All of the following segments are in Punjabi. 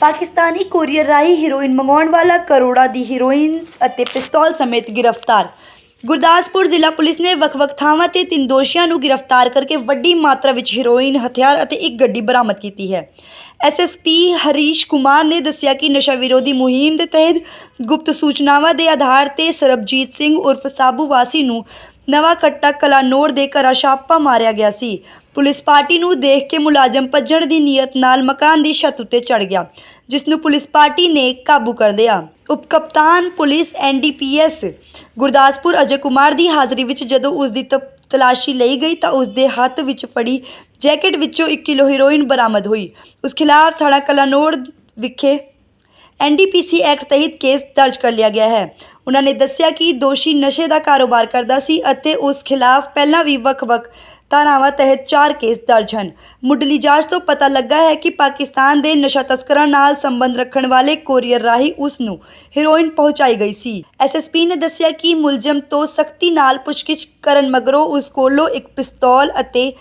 ਪਾਕਿਸਤਾਨੀ ਕੋਰੀਅਰ ਰਾਹੀਂ ਹੀਰੋਇਨ ਮੰਗਵਾਉਣ ਵਾਲਾ ਕਰੋੜਾਂ ਦੀ ਹੀਰੋਇਨ ਅਤੇ ਪਿਸਤੌਲ ਸਮੇਤ ਗ੍ਰਿਫਤਾਰ। ਗੁਰਦਾਸਪੁਰ ਜ਼ਿਲ੍ਹਾ ਪੁਲਿਸ ਨੇ ਵੱਖ-ਵੱਖ ਥਾਵਾਂ ਤੇ ਤਿੰਨ ਦੋਸ਼ੀਆਂ ਨੂੰ ਗ੍ਰਿਫਤਾਰ ਕਰਕੇ ਵੱਡੀ ਮਾਤਰਾ ਵਿੱਚ ਹੀਰੋਇਨ, ਹਥਿਆਰ ਅਤੇ ਇੱਕ ਗੱਡੀ ਬਰਾਮਦ ਕੀਤੀ ਹੈ। ਐਸਐਸਪੀ ਹਰੀਸ਼ ਕੁਮਾਰ ਨੇ ਦੱਸਿਆ ਕਿ ਨਸ਼ਾ ਵਿਰੋਧੀ ਮੁਹਿੰਮ ਦੇ ਤਹਿਤ ਗੁਪਤ ਸੂਚਨਾਵਾਂ ਦੇ ਆਧਾਰ ਤੇ ਸਰਬਜੀਤ ਸਿੰਘ ਉਰਫ ਸਾਬੂ ਵਾਸੀ ਨੂੰ ਨਵਾਂ ਕੱਟਾ ਕਲਾਨੌਰ ਦੇ ਘਰਾਂ ਛਾਪਾ ਮਾਰਿਆ ਗਿਆ ਸੀ। ਪੁਲਿਸ ਪਾਰਟੀ ਨੂੰ ਦੇਖ ਕੇ ਮੁਲਾਜ਼ਮ ਭੱਜਣ ਦੀ ਨੀਅਤ ਨਾਲ ਮਕਾਨ ਦੀ ਛੱਤ ਉੱਤੇ ਚੜ ਗਿਆ ਜਿਸ ਨੂੰ ਪੁਲਿਸ ਪਾਰਟੀ ਨੇ ਕਾਬੂ ਕਰ ਲਿਆ। ਉਪ ਕਪਤਾਨ ਪੁਲਿਸ ਐਨਡੀਪੀਐਸ ਗੁਰਦਾਸਪੁਰ ਅਜੇ ਕੁਮਾਰ ਦੀ ਹਾਜ਼ਰੀ ਵਿੱਚ ਜਦੋਂ ਉਸ ਦੀ ਤਲਾਸ਼ੀ ਲਈ ਗਈ ਤਾਂ ਉਸ ਦੇ ਹੱਥ ਵਿੱਚ ਫੜੀ ਜੈਕਟ ਵਿੱਚੋਂ 1 ਕਿਲੋ ਹੀਰੋਇਨ ਬਰਾਮਦ ਹੋਈ। ਉਸ ਖਿਲਾਫ ਥਾਣਾ ਕਲਾਨੌਰ ਵਿਖੇ ਐਨਡੀਪੀਸੀ ਐਕਟ ਤਹਿਤ ਕੇਸ ਦਰਜ ਕਰ ਲਿਆ ਗਿਆ ਹੈ। ਉਹਨਾਂ ਨੇ ਦੱਸਿਆ ਕਿ ਦੋਸ਼ੀ ਨਸ਼ੇ ਦਾ ਕਾਰੋਬਾਰ ਕਰਦਾ ਸੀ ਅਤੇ ਉਸ ਖਿਲਾਫ ਪਹਿਲਾਂ ਵੀ ਵੱਖ-ਵੱਖ ਧਾਰਾਵਾਂ ਤਹਿਤ ਚਾਰ ਕੇਸ ਦਰਜ ਹਨ। ਮੁੱਢਲੀ ਜਾਂਚ ਤੋਂ ਪਤਾ ਲੱਗਾ ਹੈ ਕਿ ਪਾਕਿਸਤਾਨ ਦੇ ਨਸ਼ਾ ਤਸਕਰਾਂ ਨਾਲ ਸੰਬੰਧ ਰੱਖਣ ਵਾਲੇ ਕੋਰੀਅਰ ਰਾਹੀਂ ਉਸ ਨੂੰ ਹੀਰੋਇਨ ਪਹੁੰਚਾਈ ਗਈ ਸੀ। ਐਸਐਸਪੀ ਨੇ ਦੱਸਿਆ ਕਿ ਮੁਲਜ਼ਮ ਤੋਂ ਸਖਤੀ ਨਾਲ ਪੁੱਛਗਿੱਛ ਕਰਨ ਮਗਰੋਂ ਉਸ ਕੋਲੋਂ ਇੱਕ ਪਿਸਤੌਲ ਅਤੇ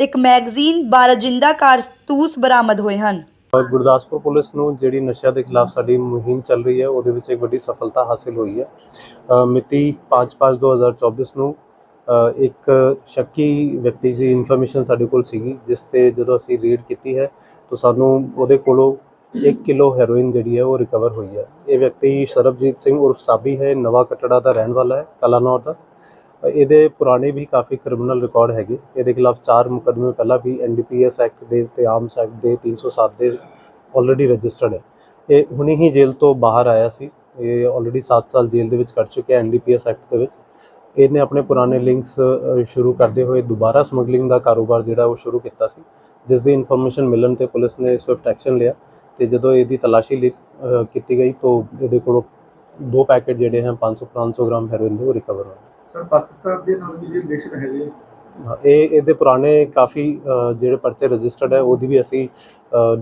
ਇੱਕ ਮੈਗਜ਼ੀਨ 12 ਜਿੰਦਾ ਕਾਰਤੂਸ ਬਰਾਮਦ ਹੋਏ ਹਨ। ਗੁਰਦਾਸਪੁਰ ਪੁਲਿਸ ਨੂੰ ਜਿਹੜੀ ਨਸ਼ਾ ਦੇ ਖਿਲਾਫ ਸਾਡੀ ਮੁਹਿੰਮ ਚੱਲ ਰਹੀ ਹੈ ਉਹਦੇ ਵਿੱਚ ਇੱਕ ਵੱਡੀ ਸਫਲਤਾ ਹਾਸਿਲ ਹੋਈ ਹੈ। ਅ, ਮਿਤੀ 5/5/2024 ਨੂੰ ਇੱਕ ਸ਼ੱਕੀ ਵਿਅਕਤੀ ਦੀ ਇਨਫੋਰਮੇਸ਼ਨ ਸਾਡੇ ਕੋਲ ਸੀਗੀ ਜਿਸ ਤੇ ਜਦੋਂ ਅਸੀਂ ਰੀਡ ਕੀਤੀ ਹੈ ਤਾਂ ਸਾਨੂੰ ਉਹਦੇ ਕੋਲੋਂ 1 ਕਿਲੋ ਹੈਰੋਇਨ ਜਿਹੜੀ ਹੈ ਉਹ ਰਿਕਵਰ ਹੋਈ ਹੈ। ਇਹ ਵਿਅਕਤੀ ਸਰਬਜੀਤ ਸਿੰਘ ਉਰਫ ਸਾਬੀ ਹੈ ਨਵਾਂ ਕਟੜਾ ਦਾ ਰਹਿਣ ਵਾਲਾ ਹੈ ਕਲਾਨੌਰ ਦਾ। ਇਹਦੇ ਪੁਰਾਣੇ ਵੀ ਕਾਫੀ ਕ੍ਰਿਮੀਨਲ ਰਿਕਾਰਡ ਹੈਗੇ। ਇਹਦੇ ਖਿਲਾਫ ਚਾਰ ਮੁਕੱਦਮੇ ਪਹਿਲਾਂ ਵੀ ਐਨਡੀਪੀਐਸ ਐਕਟ ਦੇ ਤੇ ਆਰਮਸ ਐਕਟ ਦੇ 307 ਦੇ ਆਲਰੇਡੀ ਰਜਿਸਟਰਡ ਹੈ। ਇਹ ਹੁਣੇ ਹੀ ਜੇਲ੍ਹ ਤੋਂ ਬਾਹਰ ਆਇਆ ਸੀ। ਇਹ ਆਲਰੇਡੀ 7 ਸਾਲ ਜੇਲ੍ਹ ਦੇ ਵਿੱਚ ਕੱਟ ਚੁੱਕਿਆ ਐਨਡੀਪੀਐਸ ਐਕਟ ਦੇ ਵਿੱਚ। ਇਹਨੇ ਆਪਣੇ ਪੁਰਾਣੇ ਲਿੰਕਸ ਸ਼ੁਰੂ ਕਰਦੇ ਹੋਏ ਦੁਬਾਰਾ ਸਮਗਲਿੰਗ ਦਾ ਕਾਰੋਬਾਰ ਜਿਹੜਾ ਉਹ ਸ਼ੁਰੂ ਕੀਤਾ ਸੀ। ਜਿਸ ਦੀ ਇਨਫੋਰਮੇਸ਼ਨ ਮਿਲਣ ਤੇ ਪੁਲਿਸ ਨੇ ਸਵਿਫਟ ਐਕਸ਼ਨ ਲਿਆ ਤੇ ਜਦੋਂ ਇਹਦੀ ਤਲਾਸ਼ੀ ਲਈ ਕੀਤੀ ਗਈ ਤਾਂ ਇਹਦੇ ਕੋਲੋਂ ਦੋ ਪੈਕੇਟ ਜਿਹੜੇ ਹਨ 500 500 ਗ੍ਰਾਮ ਹੈਰੋਇਨ ਦੇ ਉਹ ਰਿਕਵਰ ਹੋਏ। ਸਰ ਪਾਕਿਸਤਾਨ ਦੇ ਨਾਲ ਵੀ ਰਿਲੇਸ਼ਨ ਹੈਗੇ ਇਹ ਇਹਦੇ ਪੁਰਾਣੇ ਕਾਫੀ ਜਿਹੜੇ ਪਰਚੇ ਰਜਿਸਟਰਡ ਹੈ ਉਹਦੀ ਵੀ ਅਸੀਂ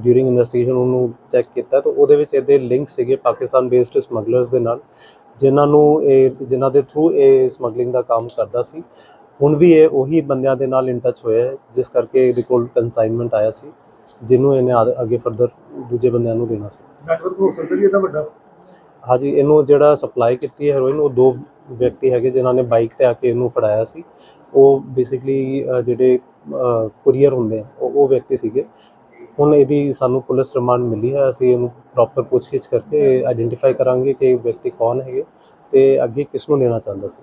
ਡਿਊਰਿੰਗ ਇਨਵੈਸਟੀਗੇਸ਼ਨ ਉਹਨੂੰ ਚੈੱਕ ਕੀਤਾ ਤਾਂ ਉਹਦੇ ਵਿੱਚ ਇਹਦੇ ਲਿੰਕ ਸੀਗੇ ਪਾਕਿਸਤਾਨ ਬੇਸਡ ਸਮਗਲਰਸ ਦੇ ਨਾਲ ਜਿਨ੍ਹਾਂ ਨੂੰ ਇਹ ਜਿਨ੍ਹਾਂ ਦੇ ਥਰੂ ਇਹ ਸਮਗਲਿੰਗ ਦਾ ਕੰਮ ਕਰਦਾ ਸੀ। ਹੁਣ ਵੀ ਇਹ ਉਹੀ ਬੰਦਿਆਂ ਦੇ ਨਾਲ ਇਨ ਟੱਚ ਹੋਇਆ ਹੈ ਜਿਸ ਕਰਕੇ ਇਹਦੇ ਕੋਲ ਕਨਸਾਈਨਮੈਂਟ ਆਇਆ ਸੀ ਜਿਹਨੂੰ ਇਹਨੇ ਅੱਗੇ ਫਰਦਰ ਦੂਜੇ ਬੰਦਿਆਂ ਨੂੰ ਦੇਣਾ ਸੀ। ਨੈਟਵਰਕ ਹੋ ਸਕਦਾ ਜੀ ਇਹਦਾ ਵੱਡਾ? ਹਾਂਜੀ ਇਹਨੂੰ ਜਿਹੜਾ ਸਪਲਾਈ ਕੀਤੀ ਹੈ ਹੈਰੋਇਨ ਉਹ ਦੋ ਵਿਅਕਤੀ ਹੈਗੇ ਜਿਨ੍ਹਾਂ ਨੇ ਬਾਈਕ ਤੇ ਆ ਕੇ ਇਹਨੂੰ ਫੜਾਇਆ ਸੀ, ਉਹ ਬੇਸਿਕਲੀ ਜਿਹੜੇ ਕੁਰੀਅਰ ਹੁੰਦੇ ਆ, ਉਹ ਉਹ ਵਿਅਕਤੀ ਸੀਗੇ। ਹੁਣ ਇਹਦੀ ਸਾਨੂੰ ਪੁਲਿਸ ਰਿਮਾਂਡ ਮਿਲੀ ਹੈ, ਅਸੀਂ ਇਹਨੂੰ ਪ੍ਰੋਪਰ ਪੁੱਛਗਿੱਛ ਕਰਕੇ ਆਈਡੈਂਟੀਫਾਈ ਕਰਾਂਗੇ ਕਿ ਇਹ ਵਿਅਕਤੀ ਕੌਣ ਹੈਗੇ ਤੇ ਅੱਗੇ ਕਿਸ ਨੂੰ ਦੇਣਾ ਚਾਹੁੰਦਾ ਸੀ।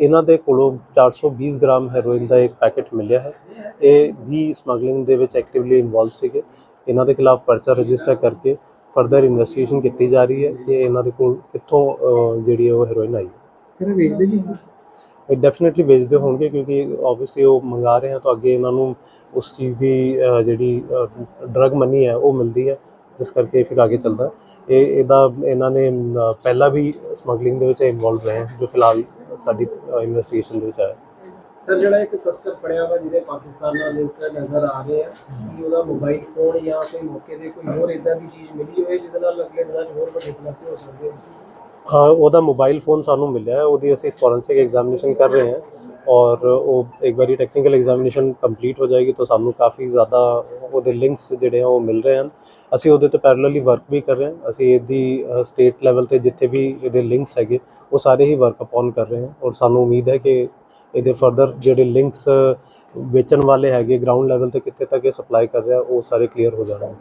ਇਹਨਾਂ ਦੇ ਕੋਲੋਂ 420 ਗ੍ਰਾਮ ਹੈਰੋਇਨ ਦਾ ਇੱਕ ਪੈਕੇਟ ਮਿਲਿਆ ਹੈ। ਇਹ ਵੀ ਸਮਗਲਿੰਗ ਦੇ ਵਿੱਚ ਐਕਟਿਵਲੀ ਇਨਵੋਲਵ ਸੀਗੇ। ਇਹਨਾਂ ਦੇ ਖਿਲਾਫ ਪਰਚਾ ਰਜਿਸਟਰ ਕਰਕੇ ਫਰਦਰ ਇਨਵੈਸਟੀਗੇਸ਼ਨ ਕੀਤੀ ਜਾ ਰਹੀ ਹੈ ਕਿ ਇਹਨਾਂ ਦੇ ਕੋਲ ਕਿੱਥੋਂ ਜਿਹੜੀ ਉਹ ਹੈਰੋਇਨ ਆਈ ਸਰ ਵੇਚਦੇ ਵੀ ਇਹ ਡੈਫੀਨਿਟਲੀ ਵੇਚਦੇ ਹੋਣਗੇ ਕਿਉਂਕਿ ਆਬਵੀਅਸਲੀ ਉਹ ਮੰਗਾ ਰਹੇ ਹਨ ਤਾਂ ਅੱਗੇ ਇਹਨਾਂ ਨੂੰ ਉਸ ਚੀਜ਼ ਦੀ ਜਿਹੜੀ ਡਰਗ ਮਨੀ ਹੈ ਉਹ ਮਿਲਦੀ ਹੈ ਜਿਸ ਕਰਕੇ ਫਿਰ ਅੱਗੇ ਚੱਲਦਾ ਇਹ ਇਹਦਾ ਇਹਨਾਂ ਨੇ ਪਹਿਲਾਂ ਵੀ ਸਮਗਲਿੰਗ ਦੇ ਵਿੱਚ ਇਨਵੋਲਵ ਰਹੇ ਹਨ ਜੋ ਫਿਲਹਾਲ ਸਾਡੀ ਇਨਵੈਸਟੀਗੇਸ਼ਨ ਦੇ ਵਿੱਚ ਆਇਆ। ਸਰ ਜਿਹੜਾ ਇੱਕ ਤਸਕਰ ਫੜਿਆ ਵਾ ਜਿਹਦੇ ਪਾਕਿਸਤਾਨ ਨਾਲ ਲਿੰਕ ਨਜ਼ਰ ਆ ਰਹੇ ਆ ਕਿ ਉਹਦਾ ਮੋਬਾਈਲ ਫੋਨ ਜਾਂ ਕੋਈ ਮੌਕੇ ਤੇ ਕੋਈ ਹੋਰ ਇਦਾਂ ਦੀ ਚੀਜ਼ ਮਿਲੀ ਹੋਵੇ ਜਿਹਦੇ ਨਾਲ ਦਿਨਾਂ 'ਚ ਹੋਰ ਵੱਡੇ ਖੁਲਾਸੇ ਹੋ ਸਕਦੇ ਆ? ਹਾਂ ਉਹਦਾ ਮੋਬਾਈਲ ਫੋਨ ਸਾਨੂੰ ਮਿਲਿਆ ਹੈ ਉਹਦੀ ਅਸੀਂ ਫੋਰੈਂਸਿਕ ਐਗਜ਼ਾਮੀਨੇਸ਼ਨ ਕਰ ਰਹੇ ਹਾਂ। ਔਰ ਉਹ ਇੱਕ ਵਾਰੀ ਟੈਕਨੀਕਲ ਐਗਜ਼ਾਮੀਨੇਸ਼ਨ ਕੰਪਲੀਟ ਹੋ ਜਾਏਗੀ, ਤਾਂ ਸਾਨੂੰ ਕਾਫੀ ਜ਼ਿਆਦਾ ਉਹਦੇ ਲਿੰਕਸ ਜਿਹੜੇ ਆ ਉਹ ਮਿਲ ਰਹੇ ਹਨ। ਅਸੀਂ ਉਹਦੇ ਤੇ ਪੈਰਲਲੀ ਵਰਕ ਵੀ ਕਰ ਰਹੇ ਹਾਂ। ਅਸੀਂ ਇਹਦੀ ਸਟੇਟ ਲੈਵਲ ਤੇ ਜਿੱਥੇ ਵੀ ਇਹਦੇ ਲਿੰਕਸ ਹੈਗੇ, ਉਹ ਸਾਰੇ ਹੀ ਵਰਕ ਅਪਨ ਕਰ ਰਹੇ ਹਾਂ। ਔਰ ਸਾਨੂੰ ਉਮੀਦ ਹੈ ਕਿ ਇਹਦੇ ਫਰਦਰ ਜਿਹੜੇ ਲਿੰਕਸ ਵੇਚਣ ਵਾਲੇ ਹੈਗੇ ਗਰਾਊਂਡ ਲੈਵਲ ਤੇ ਕਿੱਥੇ ਤੱਕ ਇਹ ਸਪਲਾਈ ਕਰ ਰਿਹਾ, ਉਹ ਸਾਰੇ ਕਲੀਅਰ ਹੋ ਜਾਣਗੇ।